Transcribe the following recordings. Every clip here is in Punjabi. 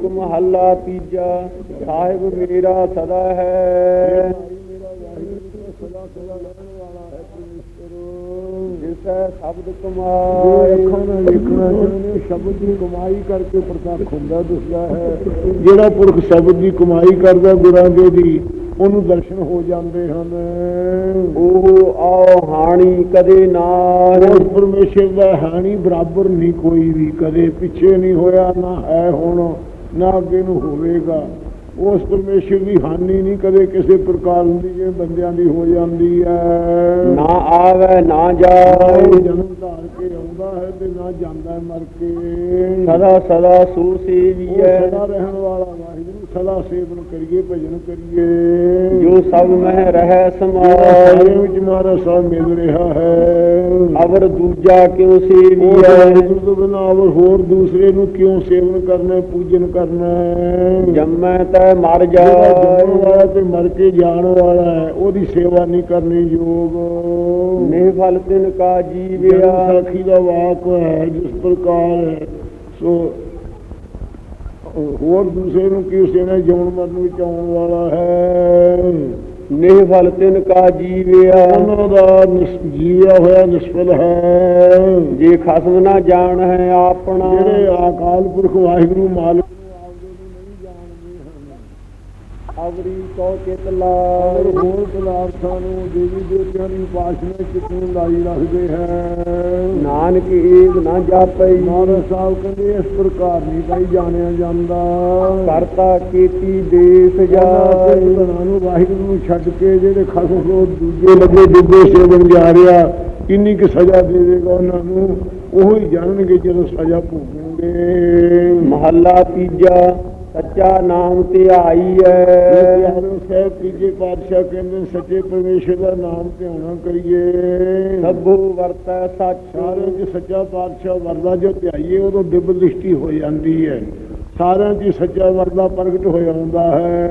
ਸ਼ਲੋਕ ਮਹੱਲਾ ਤੀਜਾ ਸਾਹਿਬ ਮੇਰਾ ਸਦਾ ਹੈ। ਜਿਸ ਸ਼ਬਦ ਜੋ ਕਮਾਏ। ਅੱਖਾਂ ਨਾਲ ਵੇਖਣਾ ਚਾਹੁੰਦੇ ਸ਼ਬਦ ਦੀ ਕਮਾਈ ਕਰਕੇ ਪ੍ਰਤੱਖ ਹੁੰਦਾ ਦਿਸਦਾ ਹੈ। ਜਿਹੜਾ ਪੁਰਖ ਸ਼ਬਦ ਦੀ ਕਮਾਈ ਕਰਦਾ ਗੁਰਾਂ ਦੇ ਦੀ ਉਹਨੂੰ ਦਰਸ਼ਨ ਹੋ ਜਾਂਦੇ ਹਨ। ਉਹ ਆਓ ਹਾਣੀ ਕਦੇ ਉਸ ਨਾਹੀ ਪਰਮੇਸ਼ਰ ਦਾ ਹਾਨੀ ਬਰਾਬਰ ਨਹੀਂ ਕੋਈ ਵੀ ਕਦੇ ਪਿੱਛੇ ਨਹੀਂ ਹੋਇਆ ਨਾ ਹੈ ਹੁਣ। ਨਾ ਅੱਗੇ ਨੂੰ ਹੋਵੇਗਾ। ਉਸ ਪਰਮੇਸ਼ਰ ਦੀ ਹਾਨੀ ਨਹੀਂ ਕਦੇ ਕਿਸੇ ਪ੍ਰਕਾਰ ਦੀ ਜਿਵੇਂ ਬੰਦਿਆਂ ਦੀ ਹੋ ਜਾਂਦੀ ਹੈ। ਨਾ ਆਵੇ ਨਾ ਜਾਏ। ਜਨਮ ਧਾਰ ਕੇ ਆਉਂਦਾ ਹੈ ਤੇ ਨਾ ਜਾਂਦਾ ਹੈ ਮਰ ਕੇ। ਸਦਾ ਸਦਾ ਸੂ ਉਹ ਸੇਵੀਐ ਸਦਾ ਰਹਿਣ ਵਾਲਾ ਵਾਹਿਗੁਰੂ ਸਦਾ ਸੇਵਨ ਕਰੀਏ ਭਜਨ ਕਰੀਏ। ਜੋ ਸਭ ਮਹਿ ਰਹਿ ਸਮਾਏ ਵਿੱਚ ਮਹਾਰਾਜ ਸਾਹਿਬ ਮਿਲ ਰਿਹਾ ਹੈ। ਅਵਰ ਦੂਜਾ ਕਿਉ ਸੇਵੀਐ ਤੋਂ ਬਿਨਾਂ ਹੋਰ ਹੋਰ ਦੂਸਰੇ ਨੂੰ ਕਿਉਂ ਸੇਵਨ ਕਰਨਾ ਪੂਜਨ ਕਰਨਾ? ਜੰਮੈ ਤੈ ਮਰ ਜੰਮਣ ਜਾਏ ਵਾਲਾ ਤੇ ਮਰ ਕੇ ਜਾਣ ਵਾਲਾ ਹੈ ਉਹਦੀ ਸੇਵਾ ਨਹੀਂ ਕਰਨੀ ਯੋਗ। ਨਿਹ ਫਲ ਤਿਨ ਕਾ ਜੀਵਿਆ ਸਾਖੀ ਦਾ ਵਾਕ ਹੈ ਜਿਸ ਪ੍ਰਕਾਰ ਹੈ ਸੋ ਹੋਰ ਦੂਸਰੇ ਨੂੰ ਕਿਉਂ ਸੇਵਾ ਜਮਨ ਮਰਨ ਵਿੱਚ ਆਉਣ ਵਾਲਾ ਹੈ? ਨਿਹ ਫਲ ਤਿਨ ਕਾ ਜੀਵਿਆ ਉਹਨਾਂ ਦਾ ਜੀਵਿਆ ਹੋਇਆ ਨਿਸਫਲ ਹੈ। ਜੇ ਖਸਮ ਨਾ ਜਾਣ ਹੈ ਆਪਣਾ। ਜਿਹੜੇ ਆਕਾਲ ਪੁਰਖ ਵਾਹਿਗੁਰੂ ਮਾਲਕ ਨੂੰ ਆਪਦੇ ਨੂੰ ਨਹੀਂ ਜਾਣਦੇ ਹਨ ਅਵਰੀ ਕੋ ਚਿਤ ਲਾਇ ਹੋਰ ਪਦਾਰਥਾਂ ਨੂੰ ਦੇਵੀ ਦੇਵਤਿਆਂ ਦੀ ਉਪਾਸਨਾ ਕਿਤੋਂ ਲਾਈ ਰੱਖਦੇ ਹੈ ਨਾਨਕ ਏਕ ਨਾ ਜਾਪਈ। ਮਹਾਰਾਜ ਸਾਹਿਬ ਕਹਿੰਦੇ ਇਸ ਪ੍ਰਕਾਰ ਨਹੀਂ ਕਈ ਜਾਣਿਆ ਜਾਂਦਾ। ਕਰਤਾ ਕੀਤੀ ਦੇਸ ਜਾਏ। ਨੂੰ ਵਾਹਿਗੁਰੂ ਨੂੰ ਛੱਡ ਕੇ ਜਿਹੜੇ ਖਸਮ ਖੋ ਦੂਜੇ ਲੱਗੇ ਡੁੱਬੇ ਸੇਵਨ ਜਾ ਰਿਹਾ। ਕਿੰਨੀ ਕੁ ਸਜ਼ਾ ਦੇਵੇਗਾ ਉਹਨਾਂ ਨੂੰ? ਉਹ ਹੀ ਜਾਣਨਗੇ ਜਦੋਂ ਸਜ਼ਾ ਭੋਗਣਗੇ। ਮਹੱਲਾ ਤੀਜਾ। ਸੱਚਾ ਨਾਮ ਧਿਆਈ ਹੈ ਪਿਆਰੋ ਸਾਹਿਬ ਤੀਜੇ ਪਾਤਸ਼ਾਹ ਕਹਿੰਦੇ ਸੱਚੇ ਪਰਮੇਸ਼ਰ ਦਾ ਨਾਮ ਧਿਆਉਣਾ ਕਰੀਏ। ਸਭੂ ਵਰਤੈ ਸੱਚ। ਸਾਰਿਆਂ 'ਚ ਸੱਚਾ ਪਾਤਸ਼ਾਹ ਵਰਦਾ ਜੋ ਧਿਆਈਏ ਉਦੋਂ ਦਿਵ ਦ੍ਰਿਸ਼ਟੀ ਹੋ ਜਾਂਦੀ ਹੈ ਸਾਰਿਆਂ 'ਚ ਸੱਚਾ ਵਰਦਾ ਪ੍ਰਗਟ ਹੋ ਜਾਂਦਾ ਹੈ।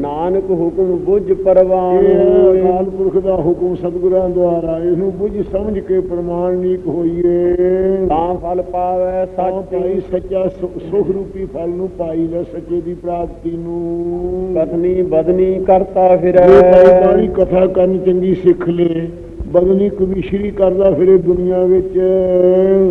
ਨਾਨਕ ਹੁਕਮ ਬੁੱਝ ਪਰਵਾਨ। ਅਕਾਲ ਪੁਰਖ ਦਾ ਹੁਕਮ ਸਤਿਗੁਰਾਂ ਦੁਆਰਾ ਇਹਨੂੰ ਬੁੱਝ ਸਮਝ ਕੇ ਪ੍ਰਮਾਣਿਕ ਹੋਈਏ ਤਾਂ ਫਲ ਪਾਵੇ ਸੱਚ। ਸੱਚਾ ਸੁਖ ਰੂਪੀ ਫਲ ਨੂੰ ਪਾਈ ਲੈ ਸੱਚੇ ਦੀ ਪ੍ਰਾਪਤੀ ਨੂੰ। ਕਥਨੀ ਬਦਨੀ ਕਰਤਾ ਫਿਰੈ। ਬਾਣੀ ਕਥਾ ਕਰਨ ਚੰਗੀ ਸਿੱਖ ਲੇ। ਬਦਨੀ ਕਵੀਸ਼ਰੀ ਕਰਦਾ ਫਿਰੇ ਦੁਨੀਆ ਵਿੱਚ।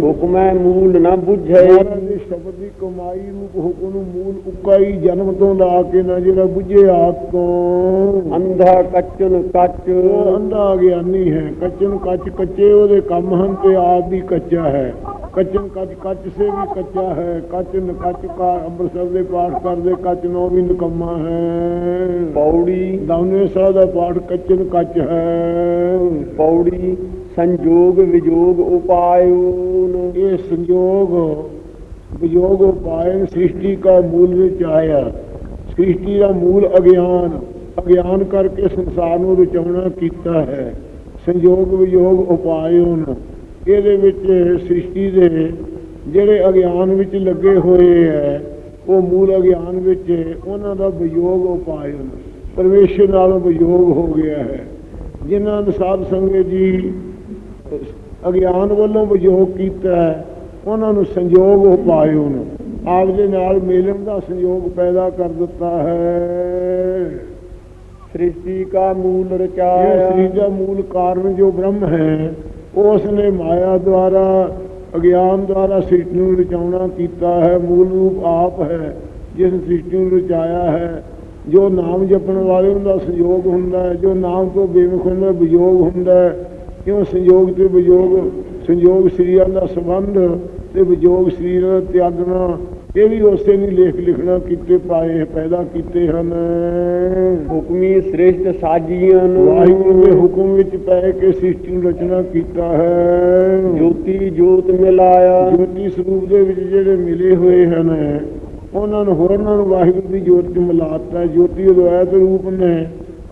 ਹੁਕਮੈ ਮੂਲ ਨਾ ਬੁਝੈ। ਮਹਾਰਾਜ ਦੇ ਸ਼ਬਦ ਦੀ ਕਮਾਈ ਰੂਪ ਹੁਕਮ ਨੂੰ ਮੂਲ ਉਕਾਈ ਜਨਮ ਤੋਂ ਲਾ ਕੇ ਨਾ ਜਿਹੜਾ ਬੁੱਝੇ ਆਪ ਤੋਂ। ਅੰਧਾ ਕੱਚਨ ਕੱਚ। ਅੰਧਾ ਗਿਆਨੀ ਹੈ ਕੱਚਨ ਕੱਚ ਕੱਚੇ ਉਹਦੇ ਕੰਮ ਹਨ ਤੇ ਆਪ ਵੀ ਕੱਚਾ ਹੈ। ਕੱਚਨ ਕੱਚ ਕੱਚ ਸੇ ਵੀ ਕੱਚਾ ਹੈ ਕੱਚਨ ਕੱਚ ਕਾ ਅੰਮ੍ਰਿਤਸਰ ਦੇ ਪਾਠ ਕਰਦੇ ਕੱਚ ਨੋ ਵੀ ਨਿਕੰਮਾ ਹੈ। ਪੌੜੀ। ਦਾਉਨੇ ਸਾਹਿਬ ਦਾ ਪਾਠ ਕੱਚਨ ਕੱਚ ਹੈ। ਪੌੜੀ ਸੰਜੋਗ ਵਿਜੋਗ ਉਪਾਇਉਨ। ਇਹ ਸੰਜੋਗ ਵਿਜੋਗ ਉਪਾਇਨ ਸ੍ਰਿਸ਼ਟੀ ਕਾ ਮੂਲ ਵਿੱਚ ਆਇਆ। ਸ੍ਰਿਸ਼ਟੀ ਦਾ ਮੂਲ ਅਗਿਆਨ ਅਗਿਆਨ ਕਰਕੇ ਸੰਸਾਰ ਨੂੰ ਰਚਾਉਣਾ ਕੀਤਾ ਹੈ। ਸੰਜੋਗ ਵਿਜੋਗ ਉਪਾਇਨ ਇਹਦੇ ਵਿੱਚ ਸ੍ਰਿਸ਼ਟੀ ਦੇ ਜਿਹੜੇ ਅਗਿਆਨ ਵਿੱਚ ਲੱਗੇ ਹੋਏ ਹੈ ਉਹ ਮੂਲ ਅਗਿਆਨ ਵਿੱਚ ਉਹਨਾਂ ਦਾ ਵਿਯੋਗ ਉਪਾਇਨ ਪਰਮੇਸ਼ਰ ਨਾਲ ਵਿਯੋਗ ਹੋ ਗਿਆ ਹੈ। ਜਿਨ੍ਹਾਂ ਨੇ ਸਾਧ ਸੰਗਤ ਜੀ ਅਗਿਆਨ ਵੱਲੋਂ ਵਿਯੋਗ ਕੀਤਾ ਉਹਨਾਂ ਨੂੰ ਸੰਯੋਗ ਪਾਏ ਉਹਨੂੰ ਆਪ ਦੇ ਨਾਲ ਮੇਲਣ ਦਾ ਸੰਯੋਗ ਪੈਦਾ ਕਰ ਦਿੱਤਾ ਹੈ। ਸ੍ਰਿਸ਼ਟੀ ਕਾ ਮੂਲ ਰਚਾਇਆ। ਸ੍ਰੀ ਦਾ ਮੂਲ ਕਾਰਨ ਜੋ ਬ੍ਰਹਮ ਹੈ ਉਸ ਨੇ ਮਾਇਆ ਦੁਆਰਾ, ਅਗਿਆਨ ਦੁਆਰਾ ਸ੍ਰਿਸ਼ਟੀ ਨੂੰ ਰਚਾਉਣਾ ਕੀਤਾ ਹੈ, ਮੂਲ ਰੂਪ ਆਪ ਹੈ, ਜਿਸ ਸ੍ਰਿਸ਼ਟੀ ਨੂੰ ਰਚਾਇਆ ਹੈ, ਜੋ ਨਾਮ ਜਪਣ ਵਾਲੇ ਦਾ ਸੰਯੋਗ ਹੁੰਦਾ ਹੈ, ਜੋ ਨਾਮ ਤੋਂ ਬੇਮੁਖ ਹੁੰਦਾ ਵਿਯੋਗ ਹੁੰਦਾ ਹੈ। ਕਿਉਂ ਸੰਯੋਗ ਤੇ ਵਿਯੋਗ, ਸੰਯੋਗ ਸਰੀਰਾਂ ਦਾ ਸੰਬੰਧ ਤੇ ਵਿਯੋਗ ਸਰੀਰ ਦਾ ਤਿਆਗਣਾ ਇਹ ਵੀ ਉਸੇ ਨੇ ਲੇਖ ਲਿਖਣਾ ਕੀਤੇ ਪਾਏ ਪੈਦਾ ਕੀਤੇ ਹਨ। ਹੁਕਮੀ ਸ੍ਰਿਸ਼ਟ ਸਾਜੀਆਂ ਵਾਹਿਗੁਰੂ ਦੇ ਹੁਕਮ ਵਿੱਚ ਪੈ ਕੇ ਸ੍ਰਿਸ਼ਟੀ ਨੂੰ ਰਚਨਾ ਕੀਤਾ ਹੈ। ਜੋਤੀ ਜੋਤ ਮਿਲਾਇਆ। ਜੋਤੀ ਸਰੂਪ ਦੇ ਵਿੱਚ ਜਿਹੜੇ ਮਿਲੇ ਹੋਏ ਹਨ ਉਹਨਾਂ ਨੂੰ ਹੋਰਨਾਂ ਨੂੰ ਵਾਹਿਗੁਰੂ ਦੀ ਜੋਤ ਚ ਮਿਲਾਤਾ ਜੋਤੀ ਅਦਵੈਤ ਰੂਪ ਨੇ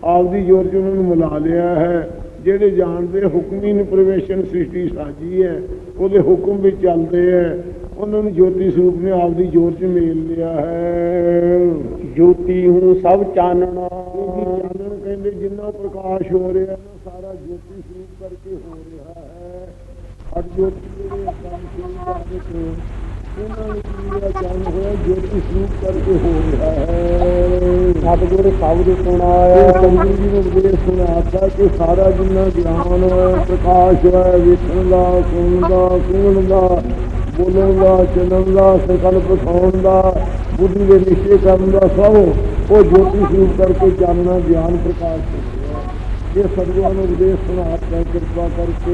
ਆਪਦੀ ਜੋਤ ਚ ਉਹਨਾਂ ਨੂੰ ਮਿਲਾ ਲਿਆ ਹੈ। ਜਿਹੜੇ ਜਾਣਦੇ ਹੁਕਮੀ ਨੂੰ ਪ੍ਰਵੇਸ਼ਨ ਸ੍ਰਿਸ਼ਟੀ ਸਾਜੀ ਹੈ ਉਹਦੇ ਹੁਕਮ ਵਿੱਚ ਚੱਲਦੇ ਹੈ। ਉਹਨਾਂ ਨੂੰ ਜੋਤੀ ਸਰੂਪ ਨੇ ਆਪਦੀ ਜੋਤ ਚ ਮੇਲ ਲਿਆ ਹੈ। ਜੋਤੀ ਹੂੰ ਸਭ ਚਾਨਣਾ। ਚਾਨਣ ਕਹਿੰਦੇ ਜਿੰਨਾ ਪ੍ਰਕਾਸ਼ ਹੋ ਰਿਹਾ ਨਾ ਸਾਰਾ ਜੋਤੀ ਸਰੂਪ ਕਰਕੇ ਹੋ ਰਿਹਾ ਹੈ। ਅਟ ਜੋਤੀ ਜਿਹੜੇ ਕੰਮ ਸ਼ੁਰੂ ਕਰਦੇ ਇਹਨਾਂ ਨੂੰ ਕੀ ਆ ਹੋਇਆ, ਜੋਤੀ ਸਰੂਪ ਕਰਕੇ ਹੋ ਰਿਹਾ ਹੈ। ਸਤਿਗੁਰ ਸ਼ਬਦ ਇਹ ਸੁਣਾਇਆ ਸੰਗਤ ਜੀ ਨੂੰ ਉਪਦੇਸ਼ ਸੁਣਾਤਾ ਕਿ ਸਾਰਾ ਜਿੰਨਾ ਗਿਆਨ ਪ੍ਰਕਾਸ਼ ਹੈ ਵੇਖਣ ਦਾ, ਸੁਣਨ ਦਾ ਸੁਣਨ ਦਾ ਬੋਲਣ ਦਾ ਚੱਲਣ ਦਾ ਸੰਕਲਪ ਖਾਉਣ ਦਾ ਬੁੱਧੀ ਦੇ ਨਿਸ਼ਚੈ ਕਰਨ ਦਾ ਸਭ ਉਹ ਜੋਤੀ ਸਰੂਪ ਕਰਕੇ ਜਾਣਨਾ ਗਿਆਨ ਪ੍ਰਕਾਸ਼ ਹੋ ਇਹ ਸਤਿਗੁਰਾਂ ਨੂੰ ਉਪਦੇਸ਼ ਸੁਣਾਤਾ ਕਿਰਪਾ ਕਰਕੇ।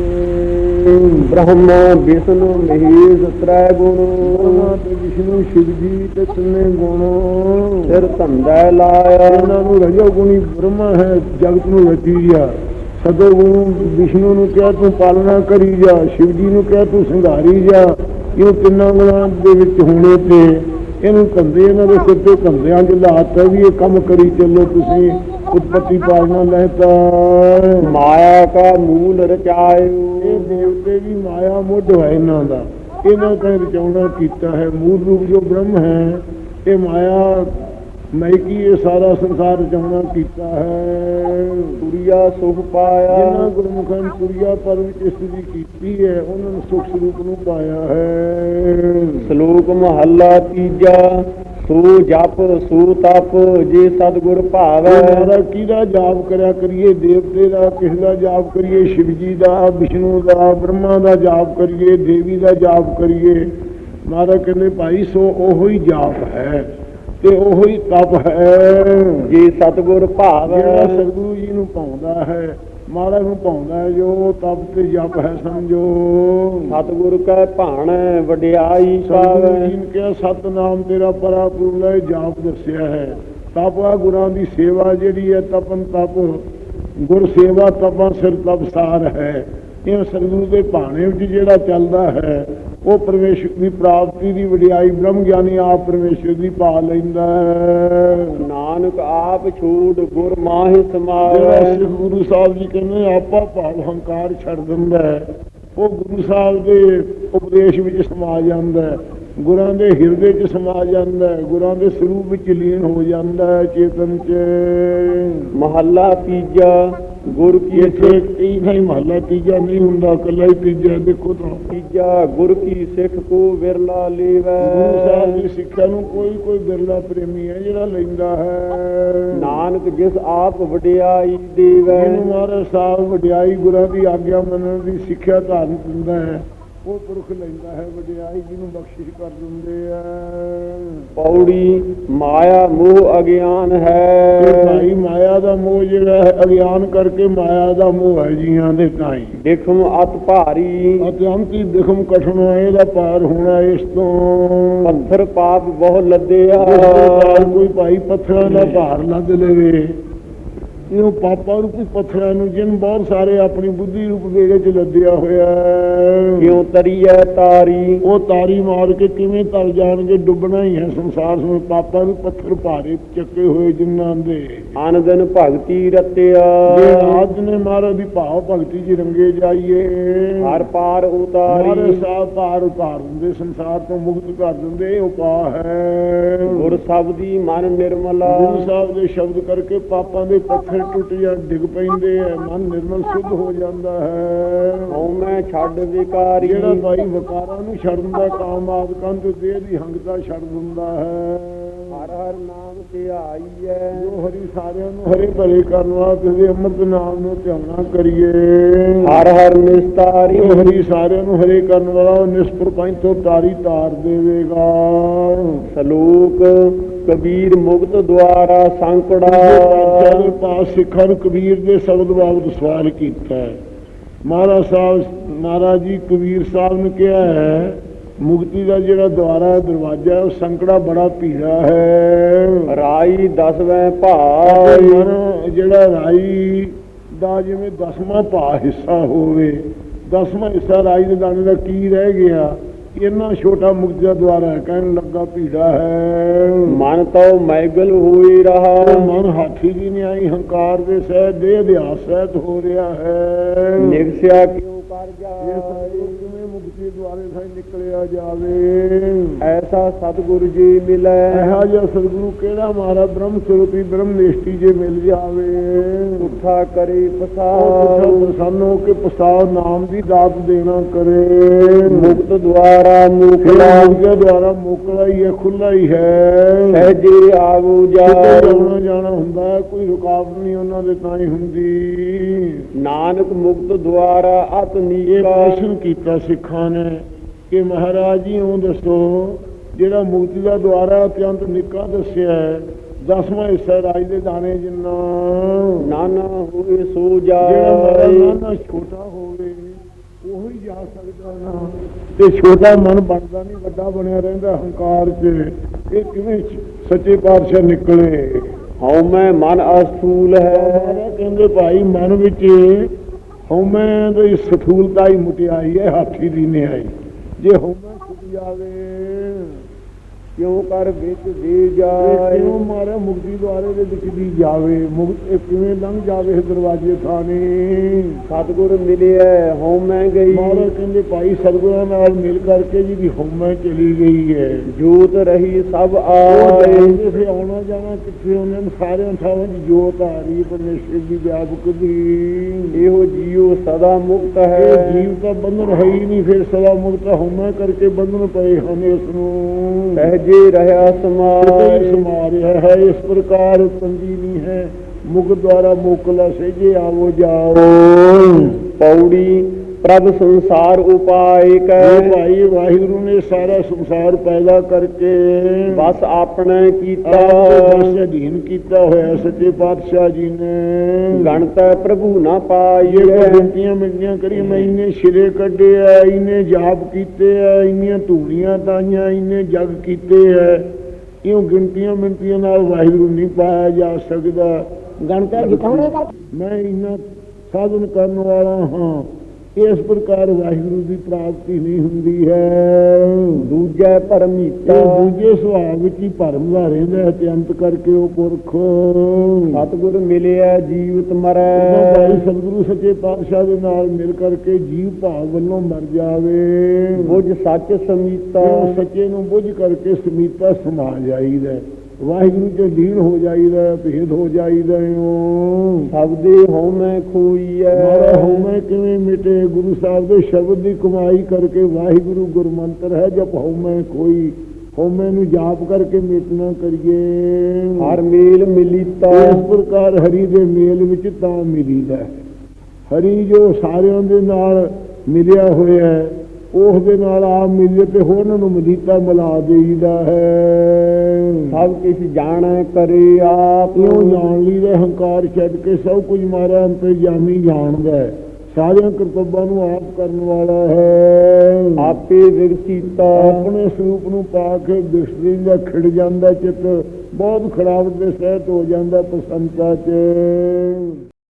ਬ੍ਰਹਮ ਵਿਸ਼ਨੂੰ ਮਹੇਸ਼ ਤ੍ਰੈ ਗੁਣ ਤੇ ਵਿਸ਼ਨੂੰ ਸ਼ਿਵ ਜੀ ਤੇ ਤਿੰਨੇ ਗੁਣ। ਸਿਰ ਧੰਦਾ ਲਾਇਆ। ਇਹਨਾਂ ਨੂੰ ਰਜੋ ਗੁਣੀ ਬ੍ਰਹਮਾ ਹੈ ਜਗਤ ਨੂੰ ਰਚੀ ਆ ਸਦੋ ਗੁਣ ਵਿਸ਼ਨੂੰ ਨੂੰ ਕਿਹਾ ਤੂੰ ਪਾਲਣਾ ਕਰੀ ਜਾ। ਸ਼ਿਵ ਜੀ ਨੂੰ ਕਿਹਾ ਤੂੰ ਸੰਘਾਰੀ ਜਾ। ਇਹ ਤਿੰਨਾਂ ਗੁਣਾਂ ਦੇ ਵਿੱਚ ਹੋਣੇ ਤੇ ਇਹਨੂੰ ਧੰਦੇ ਇਹਨਾਂ ਦੇ ਸਿਰ ਤੇ ਧੰਦਿਆਂ 'ਚ ਲਾਤਾ ਵੀ ਇਹ ਕੰਮ ਕਰੀ ਚੱਲੋ ਤੁਸੀਂ ਉਤਪਤੀ ਪਾਲਣਾ ਲੈਤਾ ਮਾਇਆ ਕਾ ਮੂਲ ਇਹ ਰਚਾਇਓ ਦੇਵਤੇ ਵੀ ਮਾਇਆ ਮੁੱਢ ਹੈ ਇਹਨਾਂ ਦਾ। ਇਹਨਾਂ ਦਾ ਰਚਾਉਣਾ ਕੀਤਾ ਹੈ ਮੂਲ ਰੂਪ ਜੋ ਬ੍ਰਹਮ ਹੈ ਇਹ ਮਾਇਆ ਮੈਕੀ ਇਹ ਸਾਰਾ ਸੰਸਾਰ ਰਚਾਉਣਾ ਕੀਤਾ ਹੈ? ਤੁਰਿਆ ਸੁਖ ਜਿਨ੍ਹਾਂ ਪਾਇਆ ਗੁਰਮੁਖਾਂ ਨੇ ਤੁਰਿਆ ਪਰ ਵਿੱਚ ਇਸਤਰੀ ਕੀਤੀ ਹੈ ਉਹਨਾਂ ਨੂੰ ਸੁਖ ਸਰੂਪ ਨੂੰ ਪਾਇਆ ਹੈ। ਸ਼ਲੋਕ ਮਹੱਲਾ ਤੀਜਾ ਸੋ ਜਪ ਸੋ ਤਪ ਜੇ ਸਤਿਗੁਰ ਭਾਵੈ। ਮਾਰਾ ਕਿਹਦਾ ਜਾਪ ਕਰਿਆ ਕਰੀਏ? ਦੇਵਤੇ ਦਾ ਕਿਸ ਦਾ ਜਾਪ ਕਰੀਏ? ਸ਼ਿਵ ਜੀ ਦਾ ਵਿਸ਼ਨੂੰ ਦਾ ਬ੍ਰਹਮਾ ਦਾ ਜਾਪ ਕਰੀਏ? ਦੇਵੀ ਦਾ ਜਾਪ ਕਰੀਏ? ਮਾਰਾ ਕਹਿੰਦੇ ਭਾਈ ਸੋ ਉਹੋ ਹੀ ਜਾਪ ਹੈ। ਤੇ ਉਹੋ ਤਪ ਹੈ। ਜੇ ਸਤਿਗੁਰ ਜਿਹੜਾ ਭਾਵੈ ਸਤਿਗੁਰੂ ਜੀ ਨੂੰ ਪਾਉਂਦਾ ਹੈ ਮਹਾਰਾਜ ਨੂੰ ਪਾਉਂਦਾ ਹੈ ਜੋ ਤਪ ਤੇ ਜਪ ਹੈ ਸਮਝੋ। ਸਤਿਗੁਰ ਕੈ ਭਾਣੈ ਵਡਿਆਈ ਸਤਿਗੁਰੂ ਪਾਵੈ। ਜੀ ਨੇ ਕਿਹਾ ਸਤਨਾਮ ਤੇਰਾ ਪਰਾਪੂਰ ਲੈ ਜਾਪ ਦੱਸਿਆ ਹੈ। ਤਪ ਆ ਗੁਰਾਂ ਦੀ ਸੇਵਾ ਜਿਹੜੀ ਹੈ ਤਪਨ ਤਪ ਗੁਰ ਸੇਵਾ ਤਪਾਂ ਸਿਰ ਤਪਸਾਰ ਹੈ। ਇਹ ਸਤਿਗੁਰੂ ਦੇ ਭਾਣੇ ਵਿੱਚ ਜਿਹੜਾ ਚੱਲਦਾ ਹੈ ਉਹ ਪਰਮੇਸ਼ਰ ਦੀ ਪ੍ਰਾਪਤੀ ਦੀ ਵਡਿਆਈ ਬ੍ਰਹਮ ਗਿਆਨੀ ਆਪ ਪਰਮੇਸ਼ਰ ਦੀ ਪਾ ਲੈਂਦਾ ਨਾਨਕ ਆਪ ਛੂਟ ਗੁਰ ਮਾਹਿ ਸਮਾਵੈ। ਗੁਰੂ ਸਾਹਿਬ ਜੀ ਕਹਿੰਦੇ ਆਪਾ ਭਾਵ ਹੰਕਾਰ ਛੱਡ ਦਿੰਦਾ ਉਹ ਗੁਰੂ ਸਾਹਿਬ ਦੇ ਉਪਦੇਸ਼ ਵਿੱਚ ਸਮਾ ਜਾਂਦਾ ਗੁਰਾਂ ਦੇ ਹਿਰਦੇ 'ਚ ਸਮਾ ਜਾਂਦਾ ਗੁਰਾਂ ਦੇ ਸਰੂਪ ਵਿੱਚ ਲੀਨ ਹੋ ਜਾਂਦਾ ਚੇਤਨ 'ਚ। ਮਹੱਲਾ ਤੀਜਾ। ਗੁਰ ਕੀ ਸਿੱਖ? ਨਹੀਂ ਮਹੱਲਾ ਤੀਜਾ ਨਹੀਂ ਹੁੰਦਾ ਇਕੱਲਾ ਹੀ ਤੀਜਾ ਦੇਖੋ ਤਾਂ। ਤੀਜਾ ਗੁਰ ਕੀ ਸਿੱਖ ਕੋ ਵਿਰਲਾ ਲੇਵੈ? ਗੁਰੂ ਸਾਹਿਬ ਦੀ ਸਿੱਖਿਆ ਨੂੰ ਕੋਈ ਕੋਈ ਬਿਰਲਾ ਪ੍ਰੇਮੀ ਹੈ ਜਿਹੜਾ ਲੈਂਦਾ ਹੈ। ਨਾਨਕ ਜਿਸ ਆਪ ਵਡਿਆਈ ਦੇਵੈ। ਜਿਹਨੂੰ ਮਹਾਰਾਜ ਸਾਹਿਬ ਵਡਿਆਈ ਗੁਰਾਂ ਦੀ ਆਗਿਆ ਮੰਨਣ ਦੀ ਸਿੱਖਿਆ ਧਾਰਨ ਦਿੰਦਾ ਹੈ। ਉਹ ਪੁਰਖ ਲੈਂਦਾ ਹੈ ਵਡਿਆਈ ਜਿਹਨੂੰ ਬਖਸ਼ਿਸ਼ ਕਰ ਦਿੰਦੇ ਆ। ਪੌੜੀ ਮਾਇਆ ਮੋਹ ਅਗਿਆਨ ਹੈ। ਭਾਈ ਮਾਇਆ ਦਾ ਮੋਹ ਜਿਹੜਾ ਹੈ ਅਗਿਆਨ ਕਰਕੇ ਮਾਇਆ ਦਾ ਮੋਹ ਹੈ ਜੀਆਂ ਦੇ ਤਾਈ। ਦੇਖਮ ਅਤ ਭਾਰੀ। ਅਤਿਅੰਤੀ ਦਿਖਮ ਕਠਨ ਇਹਦਾ ਪਾਰ ਹੋਣਾ ਇਸ ਤੋਂ। ਪੱਥਰ ਪਾਪ ਬਹੁ ਲੱਦਿਆ। ਇਸ ਤੋਂ ਪਾਰ ਕੋਈ ਭਾਈ ਪੱਥਰਾਂ ਦਾ ਭਾਰ ਲੱਦ ਲਵੇ। ਇਹਨੂੰ ਪਾਪਾ ਰੂਪੀ ਪੱਥਰਾਂ ਨੂੰ ਜਿਨ ਬਹੁਤ ਸਾਰੇ ਆਪਣੀ ਬੁੱਧੀ ਰੂਪ ਵੇੜੇ 'ਚ ਲੱਦਿਆ ਹੋਇਆ ਕਿਉ ਤਰੀਐ ਤਾਰੀ? ਉਹ ਤਾਰੀ ਮਾਰ ਕੇ ਕਿਵੇਂ ਤਲ ਜਾਣਗੇ ਡੁੱਬਣਾ ਹੀ ਹੈ ਸੰਸਾਰ ਨੂੰ ਪਾਪਾਂ ਨੂੰ ਪੱਥਰ ਭਾਰੇ ਚੱਕੇ ਹੋਏ ਜਿਨ੍ਹਾਂ ਦੇ। ਦਿਨ ਭਗਤੀ ਰਤਿਆ। ਜੇ ਰਾਜ ਨੇ ਮਹਾਰਾਜ ਦੀ ਭਾਵ ਭਗਤੀ ਜੀ ਰੰਗੇ ਜਾਈਏ। ਹਰ ਪਾਰ ਉਤਾਰੀ। ਸਾਹਿਬ ਪਾਰ ਉਤਾਰ ਦਿੰਦੇ ਸੰਸਾਰ ਤੋਂ ਮੁਕਤ ਕਰ ਦਿੰਦੇ ਇਹ ਉਪਾਅ ਹੈ। ਗੁਰ ਸਬਦੀ ਮਨ ਨਿਰਮਲਾ। ਗੁਰੂ ਸਾਹਿਬ ਦੇ ਸ਼ਬਦ ਕਰਕੇ ਪਾਪਾਂ ਦੇ ਪੱਥਰ ਟੁੱਟ ਜਾਂ ਡਿੱਗ ਪੈਂਦੇ ਆ ਮਨ ਨਿਰਮਲ ਸ਼ੁੱਧ ਹੋ ਜਾਂਦਾ ਹੈ। ਹਉ ਮੈਂ ਛੱਡ ਵਿਕਾਰੀ। ਜਿਹੜਾ ਭਾਈ ਵਕਾਰਾਂ ਨੂੰ ਛੱਡ ਦਿੰਦਾ ਕਾਮ ਆਦਿਕਾਂ ਤੋਂ ਦੀ ਹੰਗਤਾ ਛੱਡ ਦਿੰਦਾ ਹੈ। ਹਰ ਹਰ ਨਾਮ ਧਿਆਈਐ ਜੋ ਹਰੀ ਸਾਰਿਆਂ ਨੂੰ ਹਰੇ ਭਰੇ ਕਰਨ ਵਾਸਤੇ ਦੇ ਅੰਮ੍ਰਿਤ ਨਾਮ ਨੂੰ ਧਿਆਨਾ ਕਰੀਏ। ਹਰ ਹਰ ਨਿਸਤਾਰੀ। ਹਰੀ ਸਾਰਿਆਂ ਨੂੰ ਹਰੇ ਕਰਨ ਵਾਲਾ ਉਹ ਨਿਸਪਰ ਪੰਜ ਤੋਂ ਤਾਰੀ ਤਾਰ ਦੇਵੇਗਾ। ਸਲੋਕ ਕਬੀਰ ਮੁਕਤ ਦੁਆਰਾ ਸੰਕੜਾ। ਜਦ ਪਾਸ ਸਿੱਖਾਂ ਨੂੰ ਕਬੀਰ ਦੇ ਸ਼ਬਦ ਬਾਬਤ ਸਵਾਲ ਕੀਤਾ ਹੈ। ਮਹਾਰਾਜ ਸਾਹਿਬ ਮਹਾਰਾਜ ਜੀ ਕਬੀਰ ਸਾਹਿਬ ਨੇ ਕਿਹਾ ਹੈ ਮੁਕਤੀ ਦਾ ਜਿਹੜਾ ਦੁਆਰਾ ਹੈ ਦਰਵਾਜ਼ਾ ਹੈ ਉਹ ਸੰਕੜਾ ਬੜਾ ਭੀੜਾ ਹੈ। ਰਾਈ ਦਸਵੇਂ ਭਾਈ ਜਿਹੜਾ ਰਾਈ ਦਾ ਜਿਵੇਂ ਦਸਵਾਂ ਭਾ ਹਿੱਸਾ ਹੋਵੇ ਦਸਵਾਂ ਹਿੱਸਾ ਰਾਈ ਦੇ ਦਾਣੇ ਦਾ ਕੀ ਰਹਿ ਗਿਆ? ਇੰਨਾ ਛੋਟਾ ਮੁਕਤੀ ਦਾ ਦੁਆਰਾ ਹੈ ਕਹਿਣ ਲੱਗਾ ਭੀੜਾ ਹੈ। ਮਨ ਤਉ ਮੈਗਲ ਹੋਈ ਰਹਾ। ਮਨ ਹਾਥੀ ਦੀ ਨਿਆਈ ਹੰਕਾਰ ਦੇ ਸਹਿ ਦੇਹ ਦੇ ਆਸਹਿਤ ਹੋ ਰਿਹਾ ਹੈ। ਨਿਗਸਿਆ ਕਿਉ ਕਰ ਇਹ ਦੇ ਦੁਆਰੇ ਸਾਈ ਨਿਕਲਿਆ ਜਾਵੇ। ਐਸਾ ਸਤਿਗੁਰ ਜੀ ਮਿਲੈ। ਇਹੋ ਜਿਹਾ ਸਤਿਗੁਰੂ ਕਿਹੜਾ ਮਾਰਾ ਬ੍ਰਹਮ ਸਰੂਪੀ ਬ੍ਰਹਮ ਨਿਸ਼ਟੀ ਜੇ ਮਿਲ ਜਾਵੇ? ਉਠਾ ਕਰੇ ਪਸਾਉ ਹੋ ਕੇ ਪਸਾਉ ਨਾਮ ਦੀ ਦਾਤ ਦੇਣਾ ਕਰੇ। ਮੁਕਤ ਦੁਆਰਾ ਮੁਕਲਾ ਮੁਕਤ ਦੁਆਰਾ ਮੋਕਲਾ ਹੀ ਹੈ ਖੁੱਲਾ ਹੀ। ਹੈ ਸਹਜੇ ਆਵੂ ਜਾਉ ਜਾਣਾ ਹੁੰਦਾ ਕੋਈ ਰੁਕਾਵਟ ਨਹੀਂ ਉਹਨਾਂ ਦੇ ਤਾਂ ਹੀ ਹੁੰਦੀ। ਨਾਨਕ ਮੁਕਤ ਦੁਆਰਾ ਅਤ ਇਹ ਨੀਕਾ। ਪ੍ਰਸ਼ਨ ਕੀਤਾ ਸਿੱਖਾਂ ਨੇ। ਕਿ ਮਹਾਰਾਜ ਜੀ ਉਹ ਦੱਸੋ ਜਿਹੜਾ ਮੁਕਤੀ ਦਾ ਦੁਆਰਾ ਅਤਿਅੰਤ ਨਿੱਕਾ ਦੱਸਿਆ ਹੈ ਦਸਵਾਂ ਹਿੱਸਾ ਰਾਜ ਦੇ ਦਾਣੇ ਜਿੰਨਾ। ਨਾਨਾ ਹੋਏ ਸੋ ਜਿਹੜਾ ਜਾਏ ਨਾ ਛੋਟਾ ਹੋਵੇ ਉਹ ਹੀ ਜਾ ਸਕਦਾ ਨਾ ਤੇ ਛੋਟਾ ਮਨ ਬਣਦਾ ਨਹੀਂ ਵੱਡਾ ਬਣਿਆ ਰਹਿੰਦਾ ਹੰਕਾਰ 'ਚ। ਇਹ ਕਿਵੇਂ ਸੱਚੇ ਪਾਤਸ਼ਾਹ ਨਿਕਲੇ? ਹਉ ਮੈਂ ਮਨ ਅਸਥੂਲ ਹੈ। ਕਹਿੰਦੇ ਭਾਈ ਮਨ ਵਿੱਚ ਹਉਮੈ ਦੀ ਸਥੂਲਤਾ ਹੀ ਮੁਟਿਆਈ ਹੈ ਹਾਥੀ ਦੀ ਨਿਆਈ। ਜੇ ਹਉਮੈ ਸੁੱਟ ਜਾਵੇ ਕਿਉਂ ਕਰ ਵਿੱਚ ਦੇ ਜਾਏ? ਕਿਉਂ ਮਾਰੇ ਮੁਕਤੀ ਦੁਆਰੇ ਦੇ ਵਿੱਚ ਦੀ ਜਾਵੇ? ਮੁਕਤ ਕਿਵੇਂ ਲੰਘ ਜਾਵੇ ਦਰਵਾਜ਼ੇ ਥਾਣੇ? ਸਤਿਗੁਰ ਮਿਲਿਆ ਹਉ ਮੈਂ ਗਈ। ਮਹਾਰਾਜ ਕਹਿੰਦੇ ਭਾਈ ਸਤਿਗੁਰਾਂ ਨਾਲ ਮਿਲ ਕਰਕੇ ਜਿਹਦੀ ਹਉਮੈ ਚਲੀ ਗਈ ਹੈ। ਜੋਤ ਰਹੀ ਸਭ ਆਏ। ਸੀ ਆਉਣਾ ਜਾਣਾ ਕਿੱਥੇ? ਉਹਨਾਂ ਨੂੰ ਸਾਰਿਆਂ ਥਾਵਾਂ 'ਚ ਜੋਤ ਆ ਰਹੀ ਪਰਮੇਸ਼ਰ ਦੀ ਵਿਆਪਕ ਦੀ ਇਹੋ ਜੀਉ ਸਦਾ ਮੁਕਤ ਹੈ। ਜੀਵ ਤਾਂ ਬੰਧਨ ਹੈ ਹੀ ਨਹੀਂ ਫਿਰ ਸਦਾ ਮੁਕਤ ਹੋਣਾ ਕਰਕੇ ਬੰਧਨ ਪਏ ਹਨ ਇਸ ਨੂੰ। ਸਹਜੇ ਰਹਾ ਕਿਤੇ ਸਮਾਏ। ਸਮਾ ਰਿਹਾ ਹੈ ਇਸ ਪ੍ਰਕਾਰ ਤੰਗੀ ਨਹੀਂ ਹੈ। ਮੁਖ ਦੁਆਰਾ ਮੋਕਲਾ ਸਹਿਜੇ ਆਵੋ ਜਾਓ। ਪੌੜੀ ਪ੍ਰਭ ਸੰਸਾਰ ਉਪਾਏ ਇਹ ਕੈ ਭਾਈ ਵਾਹਿਗੁਰੂ ਨੇ ਸਾਰਾ ਸੰਸਾਰ ਪੈਦਾ ਕਰਕੇ ਬਸ ਆਪਣੇ ਕੀਤਾ। ਦੇ ਅਧੀਨ ਕੀਤਾ ਹੋਇਆ ਸੱਚੇ ਪਾਤਸ਼ਾਹ ਜੀ ਨੇ। ਗਣਤੈ ਪ੍ਰਭੂ ਨਾ ਕੋ ਗਿਣਤੀਆਂ ਮਿੰਟੀਆਂ ਕਰੀ ਮੈਂ ਸਿਰੇ ਕੱਢੇ ਆ ਇੰਨੇ ਜਾਪ ਕੀਤੇ ਆ ਇੰਨੀਆਂ ਧੂੜੀਆਂ ਤਾਈਆਂ ਇੰਨੇ ਜਗ ਕੀਤੇ ਆ। ਇਉਂ ਗਿਣਤੀਆਂ ਮਿੰਟੀਆਂ ਨਾਲ ਵਾਹਿਗੁਰੂ ਨਹੀਂ ਪਾਇਆ ਜਾ ਸਕਦਾ। ਗਣਤਾ ਜਿਤਾਉਣੇ ਮੈਂ ਇੰਨਾ ਸਾਧਨ ਕਰਨ ਵਾਲਾ ਹਾਂ। ਇਸ ਪ੍ਰਕਾਰ ਵਾਹਿਗੁਰੂ ਦੀ ਪ੍ਰਾਪਤੀ ਨਹੀਂ ਹੁੰਦੀ ਹੈ। ਦੂਜੈ ਪਰਮੀਤਾ ਇਹ ਦੂਜੇ ਸੁਭਾਅ ਵਿੱਚ ਹੀ ਭਰਮ ਦਾ ਰਹਿੰਦਾ ਹੈ ਤੇ ਅੰਤ ਕਰਕੇ ਉਹ ਪੁਰਖ। ਸਤਿਗੁਰ ਮਿਲਿਆ ਜੀਵਤ ਭਾਈ ਮਰੈ ਸਤਿਗੁਰੂ ਸੱਚੇ ਪਾਤਸ਼ਾਹ ਦੇ ਨਾਲ ਮਿਲ ਕਰਕੇ ਜੀਵ ਭਾਵ ਵੱਲੋਂ ਮਰ ਜਾਵੇ। ਬੁਝ ਸੱਚ ਸਮੀਤਾ। ਸੱਚੇ ਨੂੰ ਬੁੱਝ ਕਰਕੇ ਸਮੀਤਾ ਸਮਾ ਜਾਈਦਾ। ਵਾਹਿਗੁਰੂ ਚ ਲੀਨ ਹੋ ਜਾਈਦਾ ਭੇਦ ਹੋ ਜਾਈਦਾ ਓ ਸਬਦੇ ਹਉ ਮੈਂ ਖੋਈਐ। ਮਾਰਾ ਹਉਮੈ ਕਿਵੇਂ ਮਿਟੇ? ਗੁਰੂ ਸਾਹਿਬ ਦੇ ਸ਼ਬਦ ਦੀ ਕਮਾਈ ਕਰਕੇ ਵਾਹਿਗੁਰੂ ਗੁਰਮੰਤਰ ਹੈ ਜਪ ਹਉਮੈ ਕੋਈ ਹਉਮੈ ਨੂੰ ਜਾਪ ਕਰਕੇ ਮਿਟਣਾ ਕਰੀਏ। ਹਰ ਮੇਲ ਮਿਲੀਤਾ। ਇਸ ਪ੍ਰਕਾਰ ਹਰੀ ਦੇ ਮੇਲ ਵਿੱਚ ਤਾਂ ਮਿਲੀਦਾ। ਹਰੀ ਜੋ ਸਾਰਿਆਂ ਦੇ ਨਾਲ ਮਿਲਿਆ ਹੋਇਆ ਹੈ ਉਸ ਦੇ ਨਾਲ ਆਪ ਮਿਲੇ ਤੇ ਹੋਰਨਾਂ ਨੂੰ ਮਦੀਤਾ ਮਿਲਾ ਦੇਈਦਾ ਹੈ। ਸਭ ਕਿਛ ਜਾਣੈ ਕਰੇ ਆਪ ਕਿਉਂ ਜਾਣ ਲਈ ਦਾ ਹੰਕਾਰ ਛੱਡ ਕੇ ਸਭ ਕੁਝ ਮਾਰਾ ਅੰਤਰਜਾਮੀ ਜਾਣਦਾ ਹੈ। ਸਾਰਿਆਂ ਕਰਤੱਵਾਂ ਨੂੰ ਆਪ ਕਰਨ ਵਾਲਾ ਹੈ। ਆਪੇ ਵਿਰਸੀਤਾ ਆਪਣੇ ਸਰੂਪ ਨੂੰ ਪਾ ਕੇ ਦ੍ਰਿਸ਼ਟੀ ਦਾ ਖਿੜ ਜਾਂਦਾ ਚਿੱਤ, ਬਹੁਤ ਖਰਾਬ ਦੇ ਸਹਿਤ ਹੋ ਜਾਂਦਾ ਪ੍ਰਸੰਨਤਾ ਚ।